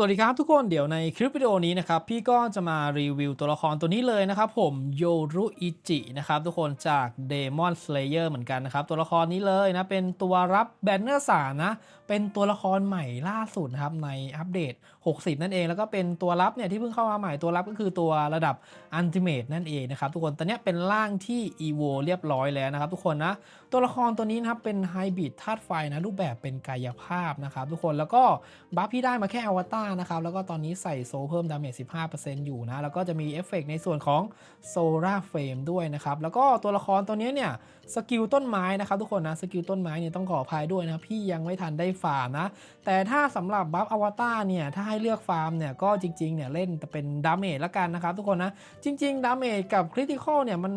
สวัสดีครับทุกคนเดี๋ยวในคลิปวิดีโอนี้นะครับพี่ก็จะมารีวิวตัวละครตัวนี้เลยนะครับผมโยรุอิจินะครับทุกคนจาก Demon Slayer เหมือนกันนะครับตัวละครนี้เลยนะเป็นตัวรับแบนเนอร์สานะ เป็นตัวละครใหม่ล่าสุดนะครับในอัปเดต 60 นั่นเอง แล้วก็เป็นตัวรับเนี่ยที่เพิ่งเข้ามาใหม่ตัวรับก็คือตัวระดับ Ultimate นั่นเองนะครับทุกคนตอนนี้เป็นร่างที่ EVO เรียบร้อยแล้วนะครับทุกคนนะตัวละครตัวนี้นะครับเป็นไฮบริดธาตุไฟนะรูปแบบเป็นกายภาพนะครับทุกคนแล้วก็บัฟที่ได้มาแค่อวตารนะครับแล้วก็ตอนนี้ใส่โซเพิ่มดาเมจ 15%อยู่นะแล้วก็จะมีเอฟเฟกในส่วนของโซล่าเฟรมด้วยนะครับแล้วก็ตัวละครตัวนี้เนี่ยสกิลต้นไม้นะครับทุกคนนะสกิลต้นไม้เนี่ยต้องขออภัยด้วยนะพี่ยังไม่ทันได้ฟาร์มนะ แต่ถ้าสำหรับบัฟอวตารเนี่ย ถ้าให้เลือกฟาร์มเนี่ย ก็จริงๆเนี่ยเล่นแต่เป็นดาเมจละกันนะครับทุกคนนะ จริงๆดาเมจกับคริติคอลเนี่ยมัน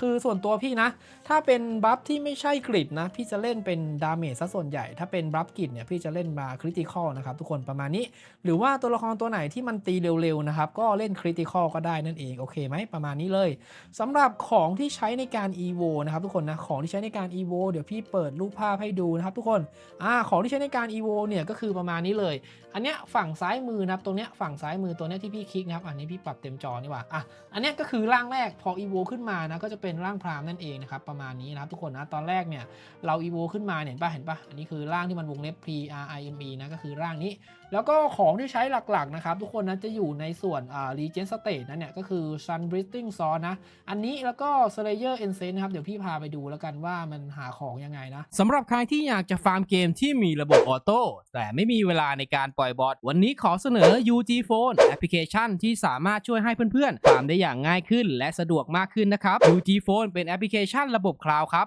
คือส่วนตัวพี่นะ ถ้าเป็นบัฟที่ไม่ใช่กริดนะ พี่จะเล่นเป็นดาเมจซะส่วนใหญ่ ถ้าเป็นบัฟกริดเนี่ยพี่จะเล่นมาคริติคอลนะครับทุกคนประมาณนี้ หรือว่าตัวละครตัวไหนที่มันตีเร็วๆนะครับ ก็เล่นคริติคอลก็ได้นั่นเองโอเคไหมประมาณนี้เลยสำหรับของที่ใช้ในการ EVO นะครับทุกคนนะ ของที่ใช้ในการ EVO เดี๋ยวพี่เปิดรูปภาพให้ดูนะครับทุกคนอ่าของที่ใช้ในการ EVO เนี่ยก็คือประมาณนี้เลย อันเนี้ยฝั่งซ้ายมือนะครับตรงเนี้ยฝั่งซ้ายมือตัวเนี้ยที่พี่คลิกนะครับอันนี้พี่ปรับเต็มจอนี่ว่าอะอันเนี้ยก็คือร่างแรกพอ EVO ขึ้นมานะก็จะเป็นร่างพรามนั่นเองนะครับประมาณนี้นะครับทุกคนนะตอนแรกเนี่ยเรา EVO ขึ้นมาเนี่ยเห็นปะเห็นปะอันนี้คือร่างที่มันวงเล็บ P R I M E นะก็คือร่างนี้ แล้วก็ของที่ใช้หลักๆนะครับทุกคนนะจะอยู่ในส่วนอ่า Regen State นั่นเนี่ยก็คือ Sun Breathing Sword นะอันนี้แล้วก็ Slayer e n s e n นะครับเดี๋ยวพี่พาไปดูแล้วกันว่ามันหาของยังไงนะสำหรับใครที่อยากจะฟาร์มเกมที่มีระบบออโต้แต่ไม่มีเวลาในการปล่อยบอทวันนี้ขอเสนอ UG Phone แอปพลิเคชันที่สามารถช่วยให้เพื่อนๆ ตามได้อย่างง่ายขึ้น และสะดวกมากขึ้นนะครับ UG Phone เป็นแอปพลิเคชันระบบคลาวด์ครับ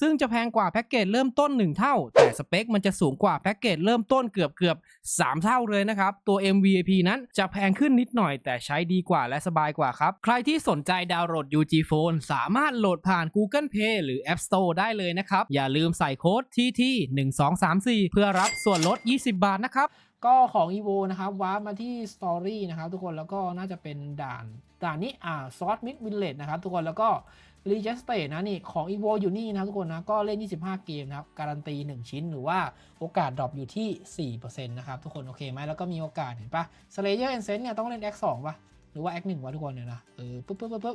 ซึ่งจะแพงกว่าแพ็กเกจเริ่มต้น 1 เท่า แต่สเปคมันจะสูงกว่าแพ็กเกจเริ่มต้นเกือบเกือบ3 เท่าเลยนะครับ ตัว MVP นั้นจะแพงขึ้นนิดหน่อย แต่ใช้ดีกว่าและสบายกว่าครับ ใครที่สนใจดาวน์โหลด UG Phone สามารถโหลดผ่าน Google Play หรือ App Store ได้เลยนะครับ อย่าลืมใส่โค้ด TT 1 2 3 4 เพื่อรับส่วนลด 20 บาทนะครับก็ของ EVO นะครับวามาที่ Story นะครับทุกคนแล้วก็น่าจะเป็นด่านด่านนี้อ่าซอสมิดวิลเลจนะครับทุกคนแล้วก็ รีเจสเตนะนี่ของอีโวอยู่นี่นะทุกคนนะก็เล่น 25 เกมนะครับการันตี 1 ชิ้นหรือว่าโอกาสดรอปอยู่ที่ 4%นะครับทุกคนโอเคไหมแล้วก็มีโอกาสเห็นปะสเลเยอร์เอนเซนต์เนี่ยต้องเล่นแอคสองปะหรือว่าแอคหนึ่งวะทุกคนเนี่ยนะเออปุ๊บปุ๊บปุ๊บปุ๊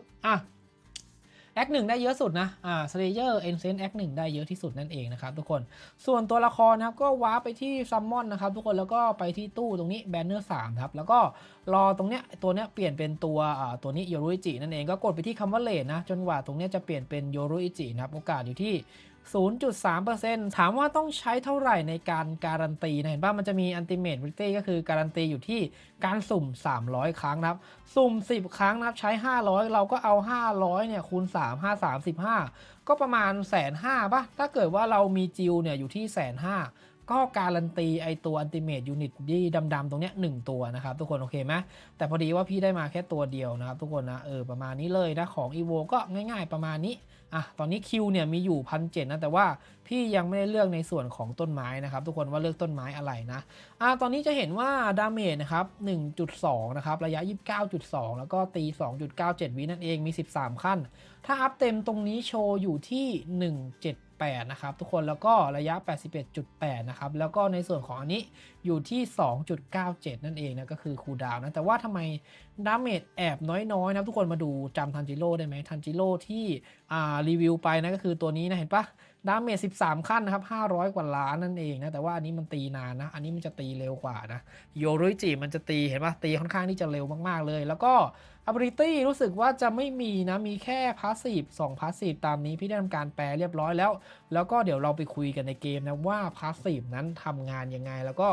แอคหนึ่งได้เยอะสุดนะอ่าสเลเยอร์เอนเซนแอคหนึ่งได้เยอะที่สุดนั่นเองนะครับทุกคนส่วนตัวละครนะครับก็ว้าร์ปไปที่ซัมมอนนะครับทุกคนแล้วก็ไปที่ตู้ตรงนี้แบนเนอร์สามครับแล้วก็รอตรงเนี้ยตัวเนี้ยเปลี่ยนเป็นตัวอ่าตัวนี้โยรุอิจินั่นเองก็กดไปที่คำว่าเลทนะจนกว่าตรงเนี้ยจะเปลี่ยนเป็นโยรุอิจินะครับโอกาสอยู่ที่ 0.3%ถามว่าต้องใช้เท่าไหร่ในการการันตีนะเห็นป่ะมันจะมี Ultimate v i c t o r y ก็คือการันตีอยู่ที่การสุ่ม 300 ครั้งนะครับ สุ่ม 10 ครั้งนะครับใช้ 500 เราก็เอา 500เนี่ยคูณ 3 5 3 15 ก็ประมาณแสนห้าป่ะ ถ้าเกิดว่าเรามีจิวเนี่ยอยู่ที่แสนห้าก็การันตีไอตัว Ultimate Unit ที่ดำๆตรงเนี้ยหนึ่งตัวนะครับทุกคนโอเคไหมแต่พอดีว่าพี่ได้มาแค่ตัวเดียวนะครับทุกคนนะเออประมาณนี้เลยนะของ EVO ก็ง่ายๆประมาณนี้ อะตอนนี้คิวเนี่ยมีอยู่พันเนะแต่ว่าพี่ยังไม่ได้เลือกในส่วนของต้นไม้นะครับ ทุกคนว่าเลือกต้นไม้อะไรนะอะตอนนี้จะเห็นว่าดาเมจนะครับ1.2 นะครับ ระยะ 29.2 แล้วก็ตี 2.97 วินั่นเองมี 13 ขั้น ถ้าอัพเต็มตรงนี้โชว์อยู่ที่ 178 นะครับ ทุกคนแล้วก็ระยะ 81.8 นะครับ แล้วก็ในส่วนของอันนี้ อยู่ที่ 2.97 นั่นเองนะก็คือคูดาวนะ แต่ว่าทำไมดาเมจแอบน้อยๆ นะทุกคนมาดูจำทันจิโร่ได้ไหมทันจิโร่ที่รีวิวไปนะก็คือตัวนี้นะเห็นปะดาเมจ13 ขั้นนะครับ 500 กว่าล้านนั่นเองนะ แต่ว่าอันนี้มันตีนานนะ อันนี้มันจะตีเร็วกว่านะ โยรุจิมันจะตีเห็นปะตีค่อนข้างที่จะเร็วมากๆเลย แล้วก็ ability รู้สึกว่าจะไม่มีนะ มีแค่ passive 2 passive ตามนี้พี่ได้ทำการแปลเรียบร้อยแล้ว แล้วก็เดี๋ยวเราไปคุยกันในเกมนะว่า passive นั้นทำงานยังไงแล้วก็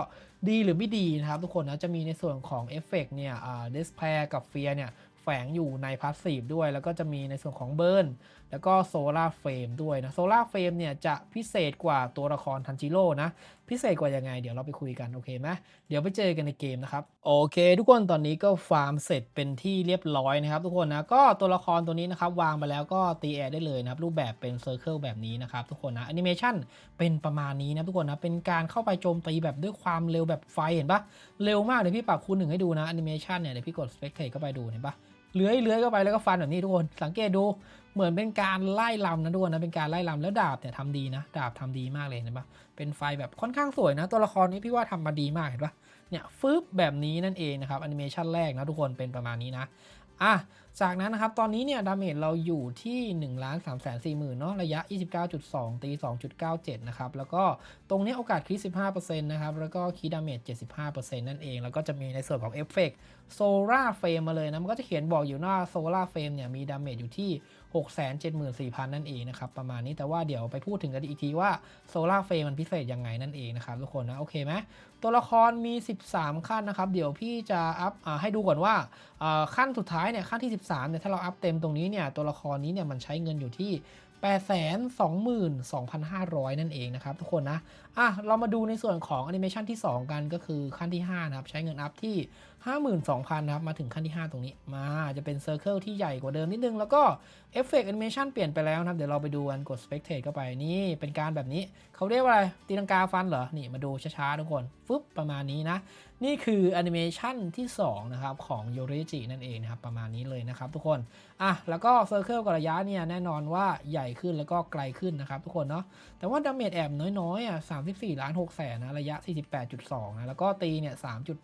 ดีหรือไม่ดีนะครับทุกคนนะจะมีในส่วนของเอฟเฟกเนี่ยเดสเพล่กับเฟียเนี่ยแฝงอยู่ในพาสซีฟด้วย แล้วก็จะมีในส่วนของเบิร์น แล้วก็โซล่าเฟรมด้วยนะโซล่าเฟรมเนี่ยจะพิเศษกว่าตัวละครทันจิโร่นะ พิเศษกว่ายังไง เดี๋ยวเราไปคุยกัน โอเคไหมเดี๋ยวไปเจอกันในเกมนะครับ โอเค ทุกคนตอนนี้ก็ฟาร์มเสร็จเป็นที่เรียบร้อยนะครับ ทุกคนนะก็ตัวละครตัวนี้นะครับ วางไปแล้วก็ตีแอร์ได้เลยนะครับ รูปแบบเป็นเซอร์เคิลแบบนี้นะครับ ทุกคนนะแอนิเมชันเป็นประมาณนี้นะทุกคนนะเป็นการเข้าไปโจมตีแบบด้วยความเร็วแบบไฟเห็นปะเร็วมากเดี๋ยวพี่ปรับคูณหนึ่งให้ดูนะแอนิเมชันเนี่ยเดี๋ยวพี่กดสเปกเทเข้าไปดูเห็นปะ เลื้อยเลื้อยเข้าไปแล้วก็ฟันแบบนี้ทุกคนสังเกตดูเหมือนเป็นการไล่ลำนะทุกคนนะเป็นการไล่ลำแล้วดาบเนี่ยทำดีนะดาบทำดีมากเลยเห็นปะเป็นไฟแบบค่อนข้างสวยนะ ตัวละครนี้พี่ว่าทำมาดีมากเห็นปะเนี่ยฟึบแบบนี้นั่นเองนะครับแอนิเมชันแรกนะทุกคนเป็นประมาณนี้นะอะ จากนั้นนะครับ ตอนนี้เนี่ยดาเมจเราอยู่ที่1นึ่งล้านสามแสนสี่หมื่นเนาะระยะ 29.2 ตี 2.97 นะครับ แล้วก็ตรงนี้โอกาสคริส15%นะครับ แล้วก็คีดาเมจ75%นั่นเอง แล้วก็จะมีในส่วนของเอฟเฟกต์โซลาร์เฟรมมาเลยนะ มันก็จะเขียนบอกอยู่ว่าโซลาร์เฟรมเนี่ยมีดาเมจอยู่ที่ 674,000 นั่นเองนะครับ ประมาณนี้แต่ว่าเดี๋ยวไปพูดถึงกันอีกทีว่าโซลาเฟรมมันพิเศษยังไงนั่นเองนะครับทุกคนนะ โอเคไหมตัวละครมี 13 ขั้นนะครับ เดี๋ยวพี่จะอัพอให้ดูก่อนว่าอ่าขั้นสุดท้ายเนี่ยขั้นที่ 13เนี่ยถ้าเราอัพเต็มตรงนี้เนี่ยตัวละครนี้เนี่ยมันใช้เงินอยู่ที่822,500 นั่นเองนะครับทุกคนนะ อะ เรามาดูในส่วนของแอนิเมชันที่ 2 กันก็คือขั้นที่ 5 นะครับ ใช้เงินอัพที่ 52,000นะครับมาถึงขั้นที่ 5 ตรงนี้ มาจะเป็นเซอร์เคิลที่ใหญ่กว่าเดิมนิดนึง แล้วก็เอฟเฟกต์แอนิเมชันเปลี่ยนไปแล้วนะครับ เดี๋ยวเราไปดูกันกด Spectate เข้าไปนี่ เป็นการแบบนี้เขาเรียกว่าอะไร ตีลังกาฟันเหรอ นี่มาดูช้าๆทุกคน ฟึบประมาณนี้นะ นี่คือแอนิเมชันที่ 2 นะครับ ของโยริจินั่นเองนะครับ ประมาณนี้เลยนะครับทุกคนอะแล้วก็เซอร์เคิลกับระยะเนี่ยแน่นอนว่าใหญ่ขึ้นแล้วก็ไกลขึ้นนะครับทุกคนเนาะแต่ว่าดาเมจแอบน้อยๆอะ34ล้าน6แสนนะระยะ 48.2นะแล้วก็ตีเนี่ย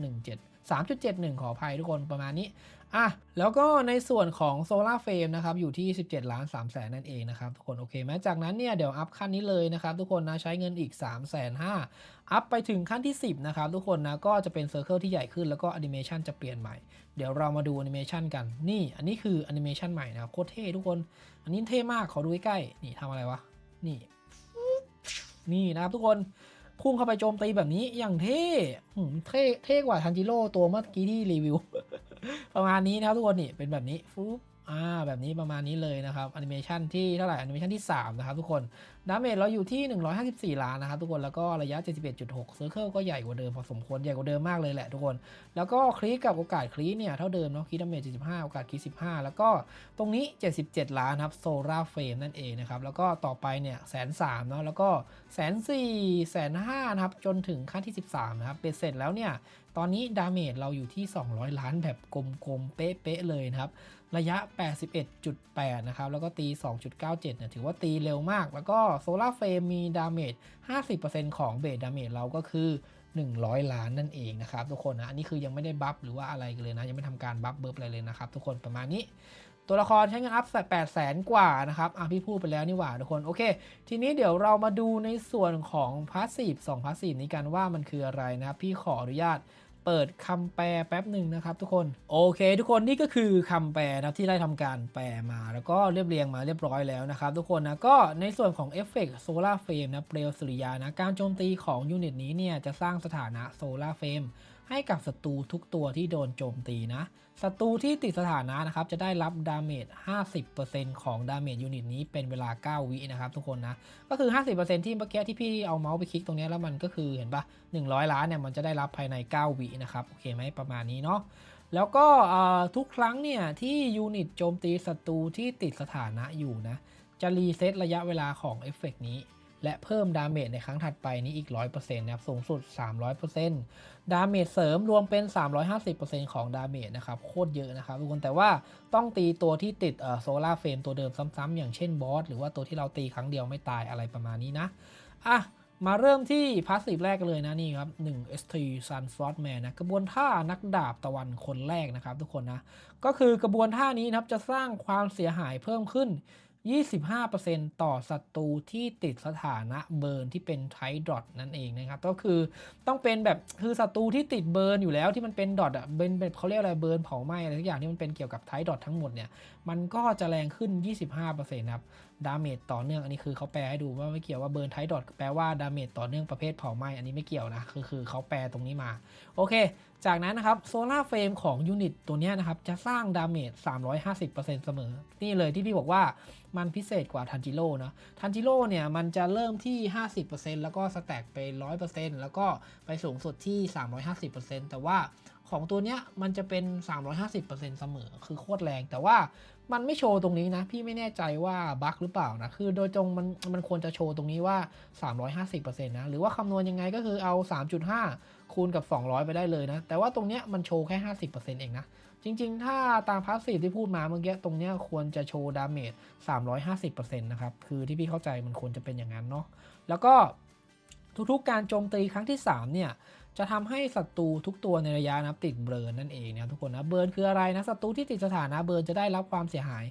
3.17 3.71 ขออภัยทุกคนประมาณนี้อะแล้วก็ในส่วนของโซลาร์เฟรมนะครับอยู่ที่ 17 ล้าน3แสนนั่นเองนะครับทุกคนโอเคไหมจากนั้นเนี่ยเดี๋ยวอัพขั้นนี้เลยนะครับทุกคนนะใช้เงินอีก 3 5 0 0 0อัพไปถึงขั้นที่ 10นะครับทุกคนนะก็จะเป็นเซอร์เคิลที่ใหญ่ขึ้นแล้วก็แอนิเมชันจะเปลี่ยนใหม่ เดี๋ยวเรามาดูแอนิเมชันกันนี่ อันนี้คือแอนิเมชันใหม่นะครับโคตรเท่ทุกคน อันนี้เท่มากขอดูใกล้ๆนี่ทำอะไรวะนี่นี่นะครับทุกคน พุ่งเข้าไปโจมตีแบบนี้อย่างเท่เท่เท่กว่าทันจิโร่ตัวเมื่อกี้ที่รีวิว ประมาณนี้นะครับทุกคนนี่เป็นแบบนี้ฟุ๊บ อ่าแบบนี้ประมาณนี้เลยนะครับแอนิเมชันที่เท่าไหร่แอนิเมชันที่ 3 นะครับทุกคนดาเมจเราอยู่ที่ 154 ล้านนะครับทุกคนแล้วก็ระยะ 71.6เซอร์เคิลก็ใหญ่กว่าเดิมพอสมควรใหญ่กว่าเดิมมากเลยแหละทุกคน แล้วก็คลีกับโอกาสคลีเนี่ยเท่าเดิมเนาะคลีดาเมจ75 โอกาสคลี15 แล้วก็ตรงนี้ 77 ล้านครับโซลาร์เฟรมนั่นเองนะครับแล้วก็ต่อไปเนี่ยแสนสามเนาะแล้วก็แสนสี่แสนห้านะครับจนถึงขั้นที่ 13นะครับเป็นเสร็จแล้วเนี่ย ตอนนี้ดาเมจเราอยู่ที่ 200 ล้านแบบกลมๆ เป๊ะๆเลยนะครับ ระยะ 81.8 นะครับ แล้วก็ตี 2.97เนี่ยถือว่าตีเร็วมาก แล้วก็โซลาร์เฟรมมีดาเมจ 50%ของเบสดาเมจเราก็คือ 100 ล้านนั่นเองนะครับทุกคนนะอันนี้คือยังไม่ได้บัฟหรือว่าอะไรกันเลยนะ ยังไม่ทำการบัฟเบิร์บอะไรเลยนะครับทุกคนประมาณนี้ตัวละครใช้เงินอัพแปดแสนกว่านะครับอะพี่พูดไปแล้วนี่หว่าทุกคน โอเค ทีนี้เดี๋ยวเรามาดูในส่วนของพาสซีฟ2พาสซีฟนี้กันว่ามันคืออะไรนะ พี่ขออนุญาต เปิดคำแปลแป๊บหนึ่งนะครับทุกคนโอเค ทุกคนนี่ก็คือคำแปลนะที่ได้ทำการแปลมาแล้วก็เรียบเรียงมาเรียบร้อยแล้วนะครับทุกคนนะก็ในส่วนของเอฟเฟกต์โซลาร์เฟรมนะเปลวสุริยานะการโจมตีของยูนิตนี้เนี่ยจะสร้างสถานะโซลาร์เฟรม ให้กับศัตรูทุกตัวที่โดนโจมตีนะ ศัตรูที่ติดสถานะนะครับจะได้รับดาเมจ 50%ของดาเมจยูนิตนี้เป็นเวลา 9 วินะครับทุกคนนะ ก็คือ 50%ที่เมื่อกี้ที่พี่เอาเมาส์ไปคลิกตรงนี้แล้วมันก็คือเห็นปะ100 ล้านเนี่ยมันจะได้รับภายใน 9 วินะครับ โอเคไหมประมาณนี้เนาะ แล้วก็ทุกครั้งเนี่ยที่ยูนิตโจมตีศัตรูที่ติดสถานะอยู่นะจะรีเซ็ตระยะเวลาของเอฟเฟกนี้ และเพิ่มดาเมจในครั้งถัดไปนี้อีก 100%นะครับ สูงสุด 300%ดาเมจเสริมรวมเป็น 350%ของดาเมจนะครับ โคตรเยอะนะครับทุกคน แต่ว่าต้องตีตัวที่ติดโซล่าเฟรมตัวเดิมซ้ำๆอย่างเช่นบอส หรือว่าตัวที่เราตีครั้งเดียวไม่ตายอะไรประมาณนี้นะ อะมาเริ่มที่พาสซีฟแรกกันเลยนะนี่ครับ1 ST Sun Frost Man นะกระบวนท่านักดาบตะวันคนแรกนะครับทุกคนนะ ก็คือกระบวนท่านี้นะครับจะสร้างความเสียหายเพิ่มขึ้น 25%ต่อศัตรูที่ติดสถานะเบิร์นที่เป็นไทดอทนั่นเองนะครับก็คือต้องเป็นแบบคือศัตรูที่ติดเบิร์นอยู่แล้วที่มันเป็นดอทอะเป็นแบบเขาเรียกอะไรเบิร์นเผาไหม้อะไรทุกอย่างที่มันเป็นเกี่ยวกับไทดอททั้งหมดเนี่ยมันก็จะแรงขึ้น 25%ครับ ดาเมจต่อเนื่องอันนี้คือเขาแปลให้ดูว่าไม่เกี่ยวว่าเบิร์นไทดอทแปลว่าดาเมจต่อเนื่องประเภทเผาไหม้อันนี้ไม่เกี่ยวนะคือคือเขาแปลตรงนี้มา โอเค จากนั้นนะครับโซล่าเฟรมของยูนิตตัวนี้นะครับ จะสร้างดาเมจ 350%เสมอ นี่เลยที่พี่บอกว่ามันพิเศษกว่าทันจิโร่นะทันจิโร่เนี่ย มันจะเริ่มที่ 50%แล้วก็สแต็กไป 100%แล้วก็ไปสูงสุดที่ 350%แต่ว่าของตัวเนี้ยมันจะเป็น 350%เสมอ คือโคตรแรง แต่ว่า มันไม่โชว์ตรงนี้นะ พี่ไม่แน่ใจว่าบั๊กหรือเปล่านะ คือโดยตรงมันมันควรจะโชว์ตรงนี้ว่า 350%นะ หรือว่าคำนวณยังไงก็คือเอา 3.5 คูณกับ 200 ไปได้เลยนะ แต่ว่าตรงเนี้ยมันโชว์แค่ 50%เองนะ จริง ๆ ถ้าตามพาสซีฟที่พูดมาเมื่อกี้ตรงเนี้ยควรจะโชว์ดาเมจ 350%นะครับ คือที่พี่เข้าใจมันควรจะเป็นอย่างนั้นเนาะ แล้วก็ทุกๆการโจมตีครั้งที่ 3 เนี่ย จะทำให้ศัตรูทุกตัวในระยะนะติดเบิร์นนั่นเองนะทุกคนนะเบิร์นคืออะไรนะศัตรูที่ติดสถานะเบิร์นจะได้รับความเสียหาย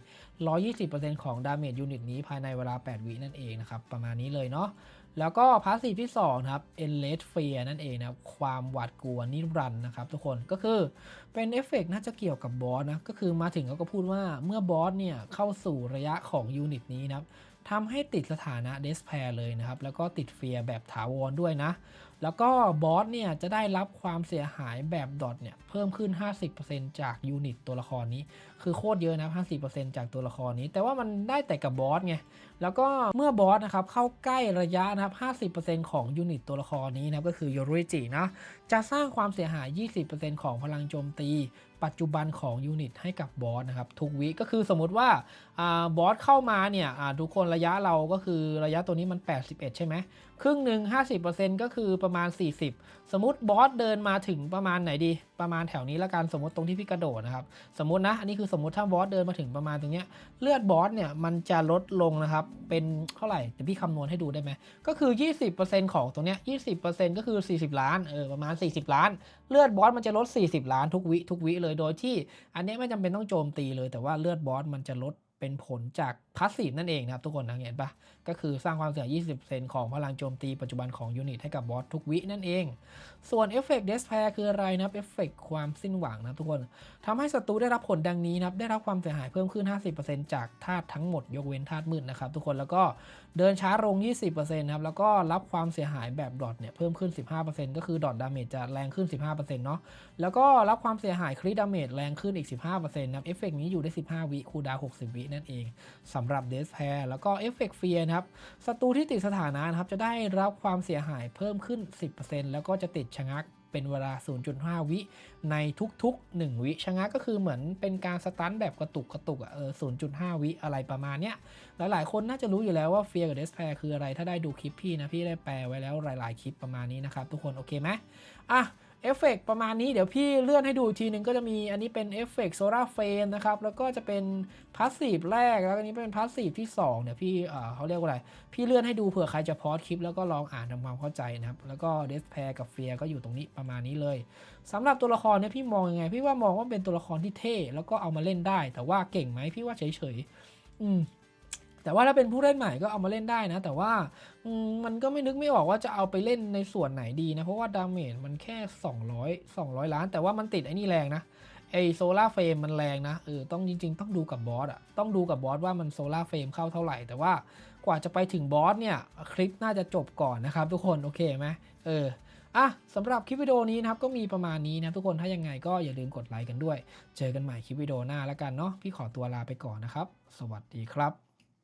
120%ของดาเมจยูนิตนี้ภายในเวลา 8 วินั่นเองนะครับประมาณนี้เลยเนาะแล้วก็พาสซีฟที่2ครับ Endless Fear นั่นเองนะความหวาดกลัวนิรันดร์นะครับทุกคนก็คือเป็นเอฟเฟกต์น่าจะเกี่ยวกับบอสนะก็คือมาถึงเขาก็พูดว่าเมื่อบอสเนี่ยเข้าสู่ระยะของยูนิตนี้นะครับ ทำให้ติดสถานะ Despair เลยนะครับ แล้วก็ติดเฟียแบบถาวรด้วยนะ แล้วก็บอสเนี่ยจะได้รับความเสียหายแบบดอทเนี่ยเพิ่มขึ้น 50%จากยูนิตตัวละครนี้ คือโคตรเยอะนะ 50%จากตัวละครนี้ แต่ว่ามันได้แต่กับบอสไง แล้วก็เมื่อบอสนะครับเข้าใกล้ระยะนะครับ 50%ของยูนิตตัวละครนี้นะครับก็คือโยริจินะ จะสร้างความเสียหาย 20%ของพลังโจมตี ปัจจุบันของยูนิตให้กับบอสนะครับทุกวิก็คือสมมติว่าอบอสเข้ามาเนี่ยทุกคนระยะเราก็คือระยะตัวนี้มัน 81 ใช่ไหม ครึ่งหนึ่ง50%ก็คือประมาณ 40 สมมติบอสเดินมาถึงประมาณไหนดี ประมาณแถวนี้ละกันสมมติตรงที่พี่กระโดดนะครับ สมมตินะ อันนี้คือสมมติถ้าบอสเดินมาถึงประมาณตรงเนี้ยเลือดบอสเนี่ยมันจะลดลงนะครับ เป็นเท่าไหร่เดี๋ยวพี่คำนวณให้ดูได้ไหมก็คือ 20%ของตรงเนี้ย20%ก็คือ 40 ล้านเออประมาณ 40 ล้าน เลือดบอสมันจะลด 40 ล้านทุกวิทุกวิเลยโดยที่ อันนี้ไม่จำเป็นต้องโจมตีเลย แต่ว่าเลือดบอสมันจะลดเป็นผลจาก พาสซีฟนั่นเองนะครับทุกคนนะเห็นปะก็คือสร้างความเสียหาย20%ของพลังโจมตีปัจจุบันของยูนิตให้กับบอสทุกวินั่นเอง ส่วนเอฟเฟกต์เดสแพร์คืออะไรนะครับเอฟเฟกต์ความสิ้นหวังนะทุกคนทำให้ศัตรูได้รับผลดังนี้นะครับได้รับความเสียหายเพิ่มขึ้น 50%จากธาตุทั้งหมดยกเว้นธาตุมืดนะครับทุกคนแล้วก็เดินช้าลง 20%นะครับแล้วก็รับความเสียหายแบบดอทเนี่ยเพิ่มขึ้น 15%ก็คือดอทดาเมจจะแรงขึ้น 15%เนาะแล้วก็รับความเสียหายคริดาเมจแรงขึ้นอีก 15%นะครับเอฟเฟกต์นี้อยู่ได้ 15 วิคูดาว60 วินั่นเองสำหรับเดสแพร์แล้วก็เอฟเฟกเฟียนะครับศัตรูที่ติดสถานะนะครับจะได้รับความเสียหายเพิ่มขึ้น 10%แล้วก็จะติดชะงักเป็นเวลา 0.5 วิในทุกๆ 1 วิชะงักก็คือเหมือนเป็นการสตันแบบกระตุกกระตุกอะเออ 0.5 วิอะไรประมาณเนี้ย หลายๆ คนน่าจะรู้อยู่แล้วว่าเฟียกับเดสแพร์คืออะไร ถ้าได้ดูคลิปพี่นะ พี่ได้แปลไว้แล้วหลายๆ คลิปประมาณนี้นะครับ ทุกคนโอเคไหมอะ เอฟเฟกประมาณนี้เดี๋ยวพี่เลื่อนให้ดูทีหนึ่งก็จะมีอันนี้เป็นเอฟเฟกโซลาร์เฟนนะครับ แล้วก็จะเป็นพาสซีฟแรกแล้วอันนี้เป็นพาสซีฟที่2เนี่ยวพี่เขาเรียกว่าอะไร พี่เลื่อนให้ดูเผื่อใครจะพอดคลิปแล้วก็ลองอ่านทำความเข้าใจนะครับ แล้วก็เดสแพร์กับเฟียก็อยู่ตรงนี้ประมาณนี้เลยสำหรับตัวละครเนี่ยพี่มองยังไง พี่ว่ามองว่าเป็นตัวละครที่เท่แล้วก็เอามาเล่นได้ แต่ว่าเก่งไหมพี่ว่าเฉยๆอืม แต่ว่าถ้าเป็นผู้เล่นใหม่ก็เอามาเล่นได้นะ แต่ว่ามันก็ไม่นึกไม่ออกว่าจะเอาไปเล่นในส่วนไหนดีนะ เพราะว่าดาเมจมันแค่ 200 200 ล้าน แต่ว่ามันติดไอ้นี่แรงนะไอโซล่าเฟรมมันแรงนะเออต้องจริง ๆ ต้องดูกับบอสอะต้องดูกับบอสว่ามันโซล่าเฟรมเข้าเท่าไหร่ แต่ว่ากว่าจะไปถึงบอสเนี่ยคลิปน่าจะจบก่อนนะครับ ทุกคนโอเคไหมเอออะสำหรับคลิปวิดีโอนี้นะครับก็มีประมาณนี้นะทุกคนถ้ายังไงก็อย่าลืมกดไลค์กันด้วย เจอกันใหม่คลิปวิดีโอหน้าแล้วกันเนาะพี่ขอตัวลาไปก่อนนะครับ สวัสดีครับ